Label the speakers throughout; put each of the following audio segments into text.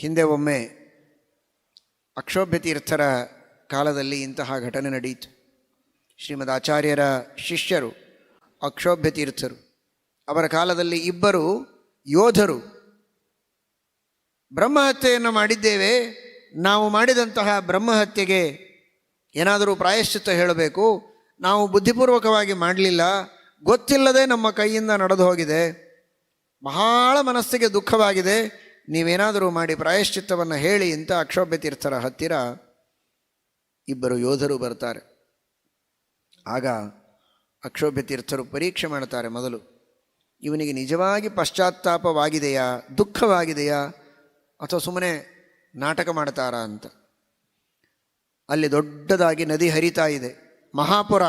Speaker 1: ಹಿಂದೆ ಒಮ್ಮೆ ಅಕ್ಷೋಭ್ಯ ತೀರ್ಥರ ಕಾಲದಲ್ಲಿ ಇಂತಹ ಘಟನೆ ನಡೆಯಿತು. ಶ್ರೀಮದ್ ಆಚಾರ್ಯರ ಶಿಷ್ಯರು ಅಕ್ಷೋಭ್ಯ ತೀರ್ಥರು ಅವರ ಕಾಲದಲ್ಲಿ ಇಬ್ಬರು ಯೋಧರು, ಬ್ರಹ್ಮಹತ್ಯೆಯನ್ನು ಮಾಡಿದ್ದೇವೆ, ನಾವು ಮಾಡಿದಂತಹ ಬ್ರಹ್ಮಹತ್ಯೆಗೆ ಏನಾದರೂ ಪ್ರಾಯಶ್ಚಿತ್ತ ಹೇಳಬೇಕು, ನಾವು ಬುದ್ಧಿಪೂರ್ವಕವಾಗಿ ಮಾಡಲಿಲ್ಲ, ಗೊತ್ತಿಲ್ಲದೆ ನಮ್ಮ ಕೈಯಿಂದ ನಡೆದು ಹೋಗಿದೆ, ಬಹಳ ಮನಸ್ಸಿಗೆ ದುಃಖವಾಗಿದೆ ನೀವೇನಾದರೂ ಮಾಡಿ ಪ್ರಾಯಶ್ಚಿತ್ತವನ್ನು ಹೇಳಿ ಅಂತ ಅಕ್ಷೋಭ್ಯ ತೀರ್ಥರ ಹತ್ತಿರ ಇಬ್ಬರು ಯೋಧರು ಬರ್ತಾರೆ. ಆಗ ಅಕ್ಷೋಭ್ಯ ತೀರ್ಥರು ಪರೀಕ್ಷೆ ಮಾಡ್ತಾರೆ ಮೊದಲು. ಇವನಿಗೆ ನಿಜವಾಗಿ ಪಶ್ಚಾತ್ತಾಪವಾಗಿದೆಯಾ, ದುಃಖವಾಗಿದೆಯಾ, ಅಥವಾ ಸುಮ್ಮನೆ ನಾಟಕ ಮಾಡ್ತಾರಾ ಅಂತ. ಅಲ್ಲಿ ದೊಡ್ಡದಾಗಿ ನದಿ ಹರಿತಾ ಇದೆ. ಮಹಾಪುರ.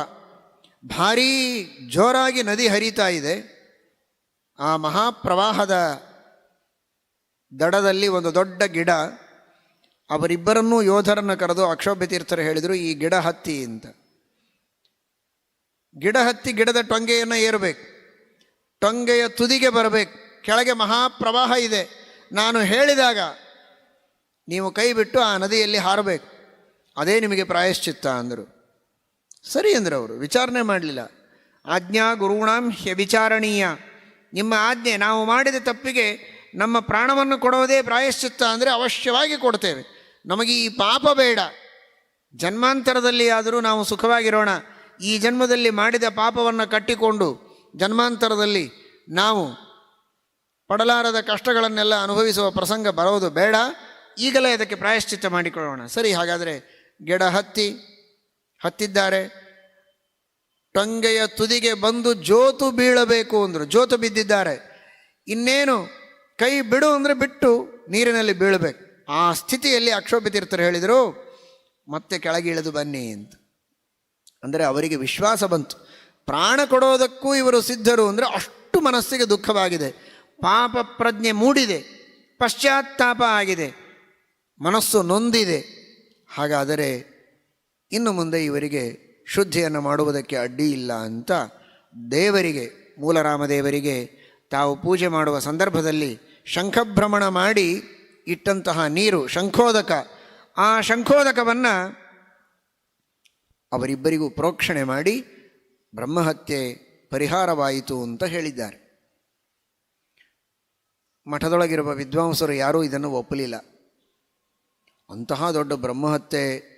Speaker 1: ಭಾರೀ ಜೋರಾಗಿ ನದಿ ಹರಿತಾ ಇದೆ. ಆ ಮಹಾಪ್ರವಾಹದ ದಡದಲ್ಲಿ ಒಂದು ದೊಡ್ಡ ಗಿಡ, ಅವರಿಬ್ಬರನ್ನೂ ಯೋಧರನ್ನು ಕರೆದು ಅಕ್ಷೋಭ್ಯ ತೀರ್ಥರು ಹೇಳಿದರು, ಈ ಗಿಡ ಹತ್ತಿ ಅಂತ. ಗಿಡ ಹತ್ತಿ ಗಿಡದ ಟೊಂಗೆಯನ್ನು ಏರಬೇಕು. ಟೊಂಗೆಯ ತುದಿಗೆ ಬರಬೇಕು. ಕೆಳಗೆ ಮಹಾಪ್ರವಾಹ ಇದೆ. ನಾನು ಹೇಳಿದಾಗ ನೀವು ಕೈ ಬಿಟ್ಟು ಆ ನದಿಯಲ್ಲಿ ಹಾರಬೇಕು. ಅದೇ ನಿಮಗೆ ಪ್ರಾಯಶ್ಚಿತ್ತ ಅಂದರು. ಸರಿ ಅಂದರು ಅವರು, ವಿಚಾರಣೆ ಮಾಡಲಿಲ್ಲ. ಆಜ್ಞಾ ಗುರುಣಾಂ ಹ್ಯವಿಚಾರಣೀಯ. ನಿಮ್ಮ ಆಜ್ಞೆ, ನಾವು ಮಾಡಿದ ತಪ್ಪಿಗೆ ನಮ್ಮ ಪ್ರಾಣವನ್ನು ಕೊಡೋದೇ ಪ್ರಾಯಶ್ಚಿತ್ತ ಅಂದರೆ ಅವಶ್ಯವಾಗಿ ಕೊಡ್ತೇವೆ. ನಮಗೆ ಈ ಪಾಪ ಬೇಡ. ಜನ್ಮಾಂತರದಲ್ಲಿ ಆದರೂ ನಾವು ಸುಖವಾಗಿರೋಣ. ಈ ಜನ್ಮದಲ್ಲಿ ಮಾಡಿದ ಪಾಪವನ್ನು ಕಟ್ಟಿಕೊಂಡು ಜನ್ಮಾಂತರದಲ್ಲಿ ನಾವು ಪಡಲಾರದ ಕಷ್ಟಗಳನ್ನೆಲ್ಲ ಅನುಭವಿಸುವ ಪ್ರಸಂಗ ಬರೋದು ಬೇಡ. ಈಗಲೇ ಅದಕ್ಕೆ ಪ್ರಾಯಶ್ಚಿತ್ತ ಮಾಡಿಕೊಳ್ಳೋಣ. ಸರಿ, ಹಾಗಾದರೆ ಗಿಡ ಹತ್ತಿ, ಹತ್ತಿದ್ದಾರೆ. ಟೊಂಗೆಯ ತುದಿಗೆ ಬಂದು ಜೋತು ಬೀಳಬೇಕು ಅಂದರು. ಜೋತು ಬಿದ್ದಿದ್ದಾರೆ. ಇನ್ನೇನು ಕೈ ಬಿಡು ಅಂದರೆ ಬಿಟ್ಟು ನೀರಿನಲ್ಲಿ ಬೀಳಬೇಕು. ಆ ಸ್ಥಿತಿಯಲ್ಲಿ ಅಕ್ಷೋಭಿತೀರ್ಥರು ಹೇಳಿದರು, ಮತ್ತೆ ಕೆಳಗೆ ಇಳಿದು ಬನ್ನಿ ಅಂತ. ಅಂದರೆ ಅವರಿಗೆ ವಿಶ್ವಾಸ ಬಂತು. ಪ್ರಾಣ ಕೊಡೋದಕ್ಕೂ ಇವರು ಸಿದ್ಧರು ಅಂದರೆ ಅಷ್ಟು ಮನಸ್ಸಿಗೆ ದುಃಖವಾಗಿದೆ. ಪಾಪ ಪ್ರಜ್ಞೆ ಮೂಡಿದೆ, ಪಶ್ಚಾತ್ತಾಪ ಆಗಿದೆ, ಮನಸ್ಸು ನೊಂದಿದೆ. ಹಾಗಾದರೆ ಇನ್ನು ಮುಂದೆ ಇವರಿಗೆ ಶುದ್ಧಿಯನ್ನು ಮಾಡುವುದಕ್ಕೆ ಅಡ್ಡಿ ಇಲ್ಲ ಅಂತ ದೇವರಿಗೆ, ಮೂಲರಾಮದೇವರಿಗೆ ತಾವು ಪೂಜೆ ಮಾಡುವ ಸಂದರ್ಭದಲ್ಲಿ ಶಂಖಭ್ರಮಣ ಮಾಡಿ ಇಟ್ಟಂತಹ ನೀರು, ಶಂಖೋದಕ. ಆ ಶಂಖೋದಕವನ್ನು ಅವರಿಬ್ಬರಿಗೂ ಪ್ರೋಕ್ಷಣೆ ಮಾಡಿ ಬ್ರಹ್ಮಹತ್ಯೆ ಪರಿಹಾರವಾಯಿತು ಅಂತ ಹೇಳಿದ್ದಾರೆ. ಮಠದೊಳಗಿರುವ ವಿದ್ವಾಂಸರು ಯಾರೂ ಇದನ್ನು ಒಪ್ಪಲಿಲ್ಲ. ಅಂತಹ ದೊಡ್ಡ ಬ್ರಹ್ಮಹತ್ಯೆ,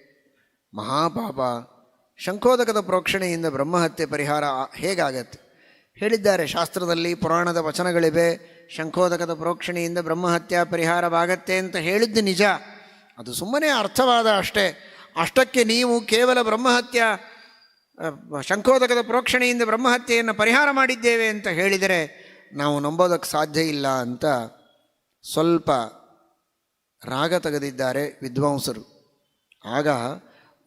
Speaker 1: ಮಹಾಪಾಪ, ಶಂಖೋದಕದ ಪ್ರೋಕ್ಷಣೆಯಿಂದ ಬ್ರಹ್ಮಹತ್ಯೆ ಪರಿಹಾರ ಹೇಗಾಗತ್ತೆ? ಹೇಳಿದ್ದಾರೆ ಶಾಸ್ತ್ರದಲ್ಲಿ, ಪುರಾಣದ ವಚನಗಳಿವೆ ಶಂಖೋದಕದ ಪ್ರೋಕ್ಷಣೆಯಿಂದ ಬ್ರಹ್ಮಹತ್ಯೆ ಪರಿಹಾರವಾಗತ್ತೆ ಅಂತ ಹೇಳಿದ್ದು ನಿಜ. ಅದು ಸುಮ್ಮನೆ ಅರ್ಥವಾದ ಅಷ್ಟೇ. ಅಷ್ಟಕ್ಕೆ ನೀವು ಕೇವಲ ಬ್ರಹ್ಮಹತ್ಯ ಶಂಖೋದಕದ ಪ್ರೋಕ್ಷಣೆಯಿಂದ ಬ್ರಹ್ಮಹತ್ಯೆಯನ್ನು ಪರಿಹಾರ ಮಾಡಿದ್ದೇವೆ ಅಂತ ಹೇಳಿದರೆ ನಾವು ನಂಬೋದಕ್ಕೆ ಸಾಧ್ಯ ಇಲ್ಲ ಅಂತ ಸ್ವಲ್ಪ ರಾಗ ತೆಗೆದಿದ್ದಾರೆ ವಿದ್ವಾಂಸರು. ಆಗ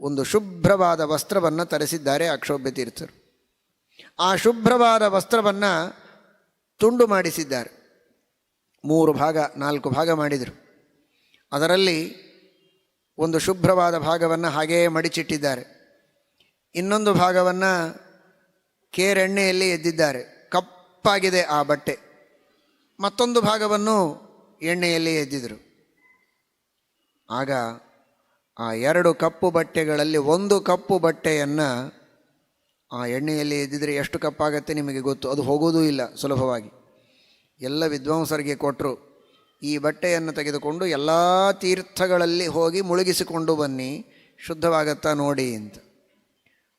Speaker 1: ಒಂದು ಶುಭ್ರವಾದ ವಸ್ತ್ರವನ್ನು ತರಿಸಿದ್ದಾರೆ ಅಕ್ಷೋಭ್ಯ ತೀರ್ಥರು ಆ ಶುಭ್ರವಾದ ವಸ್ತ್ರವನ್ನು ತುಂಡು ಮಾಡಿಸಿದ್ದಾರೆ. ಮೂರು ಭಾಗ, ನಾಲ್ಕು ಭಾಗ ಮಾಡಿದರು. ಅದರಲ್ಲಿ ಒಂದು ಶುಭ್ರವಾದ ಭಾಗವನ್ನು ಹಾಗೆಯೇ ಮಡಿಚಿಟ್ಟಿದ್ದಾರೆ. ಇನ್ನೊಂದು ಭಾಗವನ್ನು ಕೇರೆಣ್ಣೆಯಲ್ಲಿ ಎದ್ದಿದ್ದಾರೆ. ಕಪ್ಪಾಗಿದೆ ಆ ಬಟ್ಟೆ. ಮತ್ತೊಂದು ಭಾಗವನ್ನು ಎಣ್ಣೆಯಲ್ಲಿ ಎದ್ದಿದರು. ಆಗ ಆ ಎರಡು ಕಪ್ಪು ಬಟ್ಟೆಗಳಲ್ಲಿ ಒಂದು ಕಪ್ಪು ಬಟ್ಟೆಯನ್ನು ಆ ಎಣ್ಣೆಯಲ್ಲಿ ಎದ್ದಿದ್ರೆ ಎಷ್ಟು ಕಪ್ಪಾಗತ್ತೆ ನಿಮಗೆ ಗೊತ್ತು? ಅದು ಹೋಗೋದೂ ಇಲ್ಲ ಸುಲಭವಾಗಿ. ಎಲ್ಲ ವಿದ್ವಾಂಸರಿಗೆ ಕೊಟ್ಟರು ಈ ಬಟ್ಟೆಯನ್ನು ತೆಗೆದುಕೊಂಡು ಎಲ್ಲ ತೀರ್ಥಗಳಲ್ಲಿ ಹೋಗಿ ಮುಳುಗಿಸಿಕೊಂಡು ಬನ್ನಿ, ಶುದ್ಧವಾಗತ್ತಾ ನೋಡಿ ಅಂತ.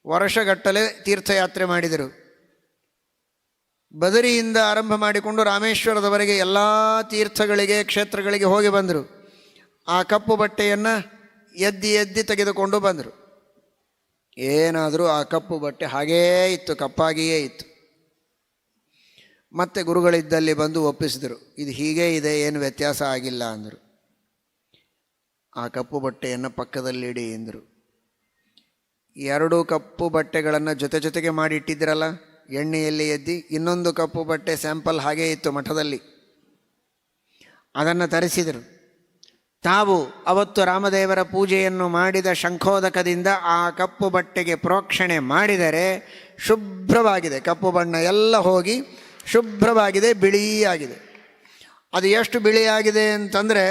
Speaker 1: ವರ್ಷಗಟ್ಟಲೆ ತೀರ್ಥಯಾತ್ರೆ ಮಾಡಿದರು. ಬದರಿಯಿಂದ ಆರಂಭ ಮಾಡಿಕೊಂಡು ರಾಮೇಶ್ವರದವರೆಗೆ ಎಲ್ಲ ತೀರ್ಥಗಳಿಗೆ, ಕ್ಷೇತ್ರಗಳಿಗೆ ಹೋಗಿ ಬಂದರು. ಆ ಕಪ್ಪು ಬಟ್ಟೆಯನ್ನು ಎದ್ದಿ ಎದ್ದಿ ತೆಗೆದುಕೊಂಡು ಬಂದರು. ಏನಾದರೂ ಆ ಕಪ್ಪು ಬಟ್ಟೆ ಹಾಗೇ ಇತ್ತು, ಕಪ್ಪಾಗಿಯೇ ಇತ್ತು. ಮತ್ತೆ ಗುರುಗಳಿದ್ದಲ್ಲಿ ಬಂದು ಒಪ್ಪಿಸಿದರು, ಇದು ಹೀಗೇ ಇದೆ, ಏನು ವ್ಯತ್ಯಾಸ ಆಗಿಲ್ಲ ಅಂದರು. ಆ ಕಪ್ಪು ಬಟ್ಟೆಯನ್ನು ಪಕ್ಕದಲ್ಲಿಡಿ ಎಂದರು. ಎರಡು ಕಪ್ಪು ಬಟ್ಟೆಗಳನ್ನು ಜೊತೆ ಜೊತೆಗೆ ಮಾಡಿ ಇಟ್ಟಿದ್ದಿರಲ್ಲ ಎಣ್ಣೆಯಲ್ಲಿ ಎದ್ದಿ ಇನ್ನೊಂದು ಕಪ್ಪು ಬಟ್ಟೆ ಸ್ಯಾಂಪಲ್ ಹಾಗೇ ಇತ್ತು ಮಠದಲ್ಲಿ. ಅದನ್ನು ತರಿಸಿದರು. ತಾವು ಅವತ್ತು ರಾಮದೇವರ ಪೂಜೆಯನ್ನು ಮಾಡಿದ ಶಂಖೋದಕದಿಂದ ಆ ಕಪ್ಪು ಬಟ್ಟೆಗೆ ಪ್ರೋಕ್ಷಣೆ ಮಾಡಿದರೆ ಶುಭ್ರವಾಗಿದೆ. ಕಪ್ಪು ಬಣ್ಣ ಎಲ್ಲ ಹೋಗಿ ಶುಭ್ರವಾಗಿದೆ, ಬಿಳಿಯಾಗಿದೆ. ಅದು ಎಷ್ಟು ಬಿಳಿಯಾಗಿದೆ ಅಂತಂದರೆ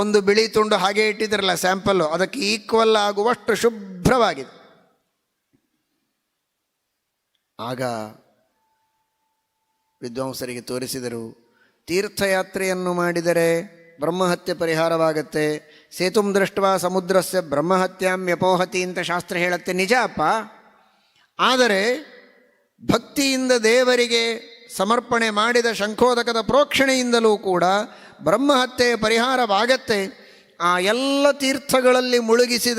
Speaker 1: ಒಂದು ಬಿಳಿ ತುಂಡು ಹಾಗೆ ಇಟ್ಟಿದ್ರಲ್ಲ ಸ್ಯಾಂಪಲ್ಲು, ಅದಕ್ಕೆ ಈಕ್ವಲ್ ಆಗುವಷ್ಟು ಶುಭ್ರವಾಗಿದೆ. ಆಗ ವಿದ್ವಾಂಸರಿಗೆ ತೋರಿಸಿದರು, ತೀರ್ಥಯಾತ್ರೆಯನ್ನು ಮಾಡಿದರೆ ಬ್ರಹ್ಮಹತ್ಯೆ ಪರಿಹಾರವಾಗುತ್ತೆ, ಸೇತುಂ ದೃಷ್ಟ ಸಮುದ್ರಸ್ಯ ಬ್ರಹ್ಮಹತ್ಯಾಂ ವ್ಯಪೋಹತಿ ಅಂತ ಶಾಸ್ತ್ರ ಹೇಳುತ್ತೆ ನಿಜ ಅಪ್ಪ. ಆದರೆ ಭಕ್ತಿಯಿಂದ ದೇವರಿಗೆ ಸಮರ್ಪಣೆ ಮಾಡಿದ ಶಂಖೋದಕದ ಪ್ರೋಕ್ಷಣೆಯಿಂದಲೂ ಕೂಡ ಬ್ರಹ್ಮಹತ್ಯೆಯ ಪರಿಹಾರವಾಗತ್ತೆ. ಆ ಎಲ್ಲ ತೀರ್ಥಗಳಲ್ಲಿ ಮುಳುಗಿಸಿದ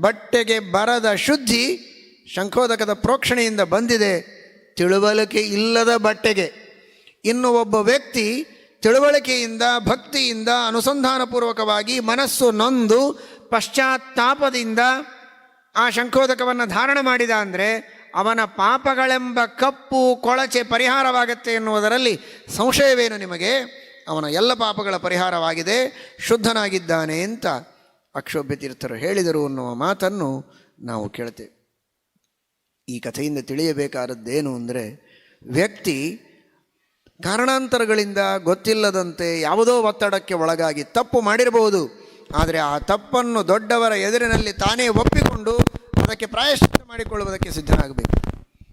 Speaker 1: ಬಟ್ಟೆಗೆ ಬರದ ಶುದ್ಧಿ ಶಂಖೋದಕದ ಪ್ರೋಕ್ಷಣೆಯಿಂದ ಬಂದಿದೆ. ತಿಳುವಳಿಕೆ ಇಲ್ಲದ ಬಟ್ಟೆಗೆ. ಇನ್ನು ಒಬ್ಬ ವ್ಯಕ್ತಿ ತಿಳುವಳಿಕೆಯಿಂದ, ಭಕ್ತಿಯಿಂದ, ಅನುಸಂಧಾನಪೂರ್ವಕವಾಗಿ ಮನಸ್ಸು ನೊಂದು, ಪಶ್ಚಾತ್ತಾಪದಿಂದ ಆ ಶಂಖೋದಕವನ್ನು ಧಾರಣ ಮಾಡಿದ ಅಂದರೆ ಅವನ ಪಾಪಗಳೆಂಬ ಕಪ್ಪು ಕೊಳಚೆ ಪರಿಹಾರವಾಗುತ್ತೆ ಎನ್ನುವುದರಲ್ಲಿ ಸಂಶಯವೇನು ನಿಮಗೆ? ಅವನ ಎಲ್ಲ ಪಾಪಗಳ ಪರಿಹಾರವಾಗಿದೆ, ಶುದ್ಧನಾಗಿದ್ದಾನೆ ಅಂತ ಅಕ್ಷೋಭ್ಯ ತೀರ್ಥರು ಹೇಳಿದರು ಅನ್ನುವ ಮಾತನ್ನು ನಾವು ಕೇಳ್ತೇವೆ. ಈ ಕಥೆಯಿಂದ ತಿಳಿಯಬೇಕಾದದ್ದೇನು ಅಂದರೆ, ವ್ಯಕ್ತಿ ಕಾರಣಾಂತರಗಳಿಂದ ಗೊತ್ತಿಲ್ಲದಂತೆ ಯಾವುದೋ ಒತ್ತಡಕ್ಕೆ ಒಳಗಾಗಿ ತಪ್ಪು ಮಾಡಿರಬಹುದು. ಆದರೆ ಆ ತಪ್ಪನ್ನು ದೊಡ್ಡವರ ಎದುರಿನಲ್ಲಿ ತಾನೇ ಒಪ್ಪಿಕೊಂಡು ಅದಕ್ಕೆ ಪ್ರಾಯಶ್ಚಿತ್ತ ಮಾಡಿಕೊಳ್ಳುವುದಕ್ಕೆ ಸಿದ್ಧನಾಗಬೇಕು.